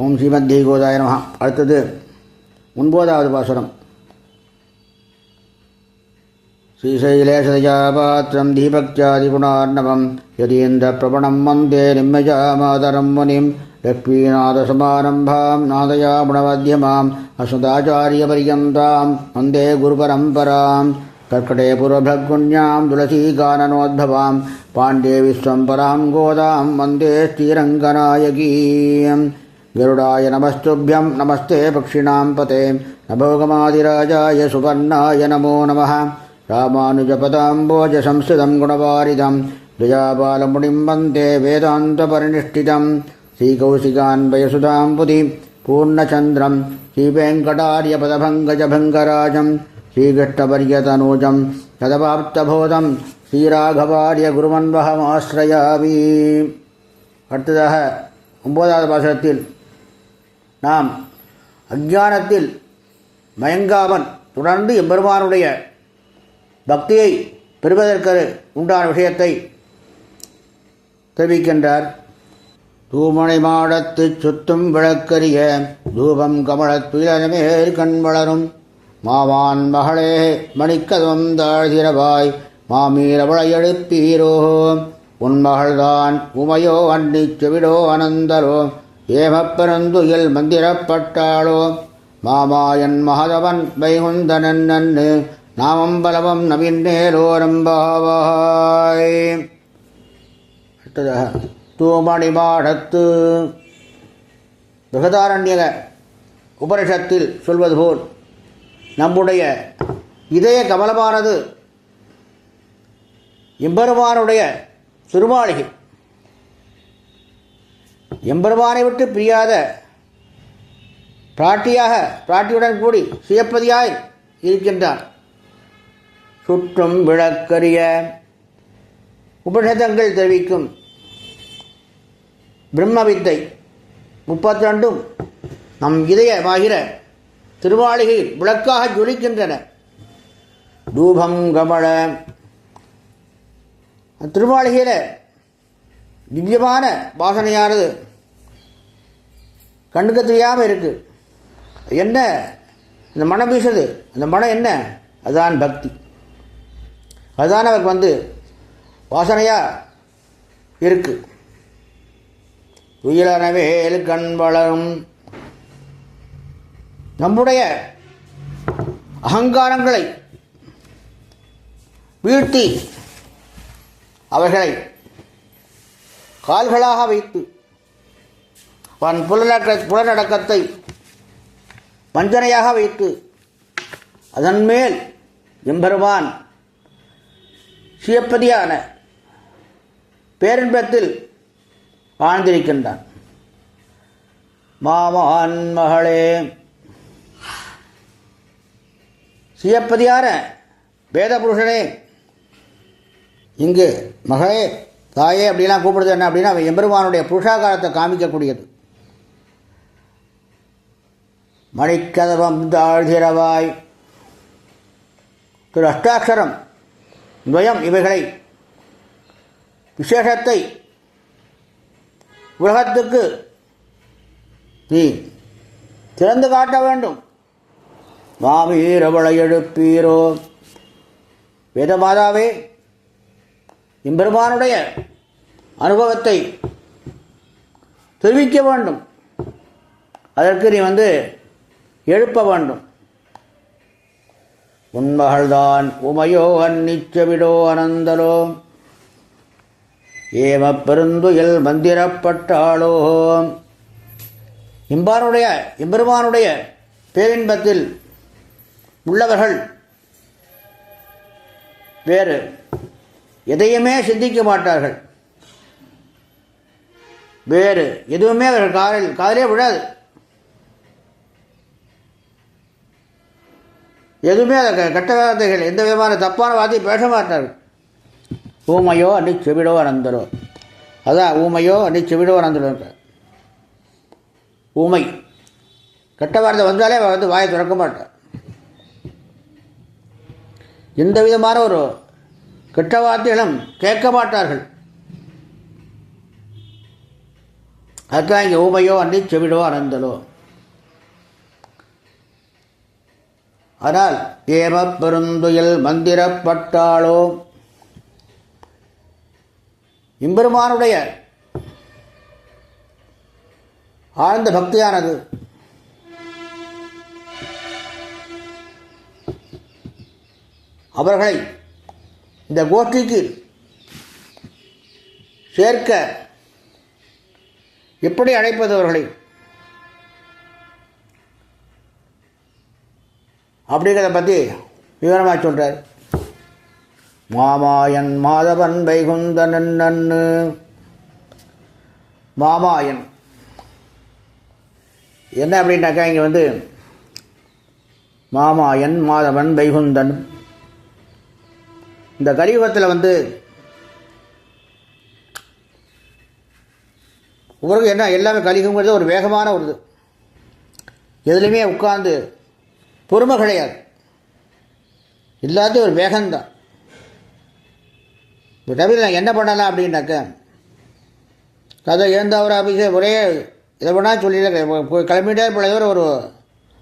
ஓம் ஸ்ரீமத் தேகோதாய நமகா அடுத்தது ஒன்பதாவது பாசுரம். ஸ்ரீசைலேஷதயாபாத்திரம் தீபக்யாதிகுணார்ணவம் யதீந்திர பிரபணம் வந்தே நிம்மஜாமாதரம் முனிம். லக்ஷ்மீநாதசமாரம்பாம் நாதயாமுணமத்தியமாம் அசுதாச்சாரியபரியந்தாம் வந்தே குருபரம்பராம் கற்கடே புரபகுண்யாம் துளசீகானனோத்பவாம் பாண்டே விஸ்வம்பராம் கோதாம் வந்தே ஸ்ரீரங்கநாயகீம் गरुडाय नमस्तुभ्यं नमस्ते पक्षिणां पते नभोगमादिराजाय सुवर्णाय नमो नमः रामानुजपदाम्बोजसंस्कृतं गुणवारिदं विजाबालमुनिं वन्दे वेदान्तपरिनिष्ठितं श्रीकौशिकान्वयसुधां पुति पूर्णचन्द्रं श्रीवेङ्कटार्यपदभङ्गजभङ्गराजं श्रीकृष्णपर्यतनूजं तदवाप्तबोधं श्रीराघवार्य குருமன்வகமாஸ்ரயாமி அடுத்ததாக ஒன்பதாவது பாசனத்தில் நாம் அஞ்ஞானத்தில் மயங்காமல் தொடர்ந்து எம்பெருமானுடைய பக்தியை பெறுவதற்கு உண்டான விஷயத்தை தெரிவிக்கின்றார். தூமணி மாடத்துச் சுத்தும் விளக்கரிய தூபம் கமலத் கண் வளரும். மாவான் மகளே மணிக்கதம் தாழ்கிறவாய் மாமீரவளை எழுப்பீரோ உன் மகள்தான் உமையோ அன்னி செவிடோ அனந்தரோ. ஏமப்பெருந்துயில் மந்திரப்பட்டாளோ? மாமாயன் மகதவன் வைகுந்தனன் நன்னு நாமம் பலவம் நவீனேலோரம்பாவாய் அடுத்ததாக தூமணி மாடத்து. பிரகதாரண்யக உபனிஷத்தில் சொல்வது போல் நம்முடைய இதய கமலமானது எம்பெருமானுடைய திருமாளிகை எம்பெருமானை விட்டு பிரியாத பிராட்டியாக பிராட்டியுடன் கூடி சுயப்பதியாய் இருக்கின்றான் சுற்றும் விளக்கரிய உபநிஷதங்கள் தெரிவிக்கும் பிரம்ம வித்தை முப்பத்தி ரெண்டும் நம் இதயமாகிற திருவாளிகையில் விளக்காக ஜொலிக்கின்றன. தூபம் கமல. திருவாளிகையில் திவ்யமான வாசனையானது கண்ணுக்கு தெரியாமல் இருக்குது என்ன? இந்த மனம் வீசுது. அந்த மனம் என்ன? அதுதான் பக்தி. அதுதான் அவருக்கு வந்து வாசனையாக இருக்கு. துயிலனவேல் கண் வளரும். நம்முடைய அகங்காரங்களை வீழ்த்தி அவர்களை கால்களாக வைத்து அவன் புலனக்க புலனடக்கத்தை வஞ்சனையாக வைத்து அதன்மேல் எம்பெருமான் சியப்பதியான பேரின்பத்தில் வாழ்ந்திருக்கின்றான். மாமான் மகளே சுயப்பதியான வேதபுருஷனே இங்கு மகளே தாயே அப்படிலாம் கூப்பிடுறது என்ன அப்படின்னா அவன் எம்பெருமானுடைய புருஷாகாரத்தை காமிக்கக்கூடியது. மணிக்கதவம் தாழ்திரவாய் திரு அஷ்டாட்சரம் துவயம் இவைகளை விசேஷத்தை உலகத்துக்கு நீ திறந்து காட்ட வேண்டும். மாவீரவளை எழுப்பீரோ வேதமாதாவே எம்பெருமானுடைய அனுபவத்தை தெரிவிக்க வேண்டும். அதற்கு நீ வந்து எழுப்ப வேண்டும். உன்மகள்தான் உமையோ அந்நிச்சவிடோ அனந்தலோ ஏம பெருந்துயில் மந்திரப்பட்டாளோ. இம்பானுடைய எம்பெருமானுடைய பேரின்பத்தில் உள்ளவர்கள் வேறு எதையுமே சிந்திக்க மாட்டார்கள். வேறு எதுவுமே அவர்கள் காலில் காதலே விழாது. எதுவுமே அதை கெட்ட வார்த்தைகள் எந்த விதமான தப்பான வார்த்தையும் பேச மாட்டார்கள். ஊமையோ அன்னி செவிடோ அனந்தரோ அதான் ஊமையோ அன்னி செவிடோ அனந்தரோ ஊமை. கெட்ட வார்த்தை வந்தாலே அவள் வந்து வாயை திறக்க மாட்டான். எந்த விதமான ஒரு கெட்ட வார்த்தைகளும் கேட்க மாட்டார்கள். அதுதான் இங்கே ஊமையோ அன்றி செவிடோ அனந்தலோ ஆனால் ஏமப் பெருந்துயில் மந்திரப்பட்டாளோ. இம்பெருமானுடைய ஆழ்ந்த பக்தியானது அவர்களை இந்த கோஷ்டிக்கு சேர்க்க எப்படி அழைப்பது அவர்களை? அப்படிங்கிறத பற்றி விவரமாக சொல்கிறார் மாமாயன் மாதவன் வைகுந்தனன் நன்னு மாமாயன். என்ன அப்படின்னாக்கா இங்கே வந்து மாமாயன் மாதவன் வைகுந்தன். இந்த கலியுகத்தில் வந்து உங்களுக்கு என்ன? எல்லாமே கலியுகங்கிறது ஒரு வேகமான ஒரு இது எதுலேயுமே உட்கார்ந்து பொறுமை கிடையாது. எல்லாத்தையும் ஒரு வேகம்தான். இப்போ தவிர நான் என்ன பண்ணலாம் அப்படின்னாக்க கதை எழுந்தவர் அபிஷே ஒரே இதை வேணா சொல்லி கிளம்பிட்டே பிள்ளைவர் ஒரு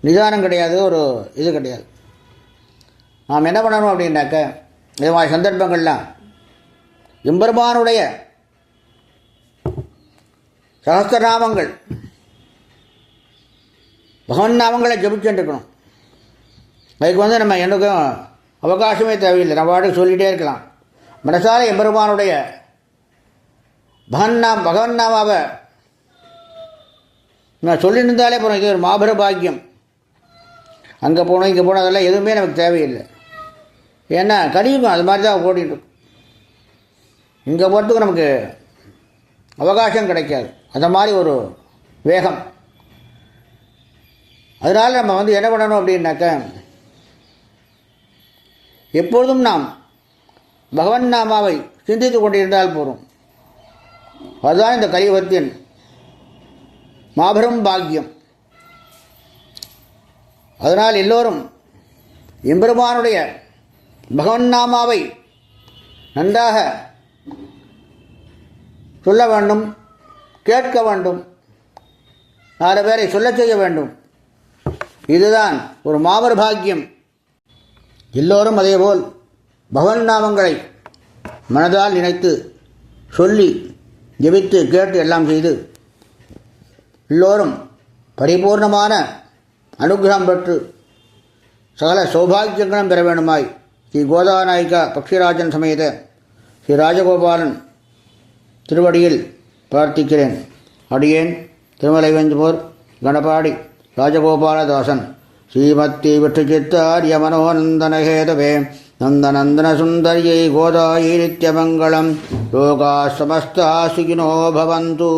நிதானம் கிடையாது ஒரு இது கிடையாது. நாம் என்ன பண்ணணும் அப்படின்னாக்க இது மாதிரி சந்தர்ப்பங்கள்லாம் எம்பெருமானுடைய சகஸ்திரநாமங்கள் பகவன் நாமங்களை ஜபிச்சுருக்கணும் அதுக்கு வந்து நம்ம எனக்கும் அவகாசமே தேவையில்லை. நம்ம பாட்டுக்கு சொல்லிகிட்டே இருக்கலாம். மனசால எம்பெருமானுடைய பகன்னாம் பகவன்னாமாவை நான் சொல்லியிருந்தாலே போகிறோம் இது ஒரு மாபெரும் பாக்கியம். அங்கே போகணும் இங்கே போகணும் அதெல்லாம் எதுவுமே நமக்கு தேவையில்லை. ஏன்னா கலியுகம் அது மாதிரி தான் ஓடிட்டு இங்கே போகிறதுக்கு நமக்கு அவகாசம் கிடைக்காது. அந்த மாதிரி ஒரு வேகம். அதனால் நம்ம வந்து என்ன பண்ணணும் அப்படின்னாக்க எப்பொழுதும் நாம் பகவன் நாமாவை சிந்தித்து கொண்டிருந்தால் போதும். அதுதான் இந்த கலியுகத்தின் மாபெரும் பாக்கியம். அதனால் எல்லோரும் எம்பெருமானுடைய பகவன் நாமாவை நன்றாக சொல்ல வேண்டும் கேட்க வேண்டும் நாலு பேரை சொல்லச் செய்ய வேண்டும். இதுதான் ஒரு மாபெரு பாக்கியம். எல்லோரும் அதேபோல் பகவன் நாமங்களை மனதால் நினைத்து சொல்லி ஜெபித்து கேட்டு எல்லாம் செய்து எல்லோரும் பரிபூர்ணமான அனுகிரகம் பெற்று சகல சௌபாகியங்களும் பெற வேண்டுமாய் ஸ்ரீ கோதாநாயிகா பக்ஷிராஜன் சமேத ஸ்ரீ ராஜகோபாலன் திருவடியில் பிரார்த்திக்கிறேன். அடியேன் திருமலை வெஞ்சமூர் கணபாடி ராஜகோபாலதாசன். ஸ்ரீமத்தி விட்டுச்சித்தாரிய மனோநந்தனஹேதவே நந்தநந்தனசுந்தரியை கோதாயை நித்யமங்கலம் லோகா சமஸ்தா சுகினோ பவந்து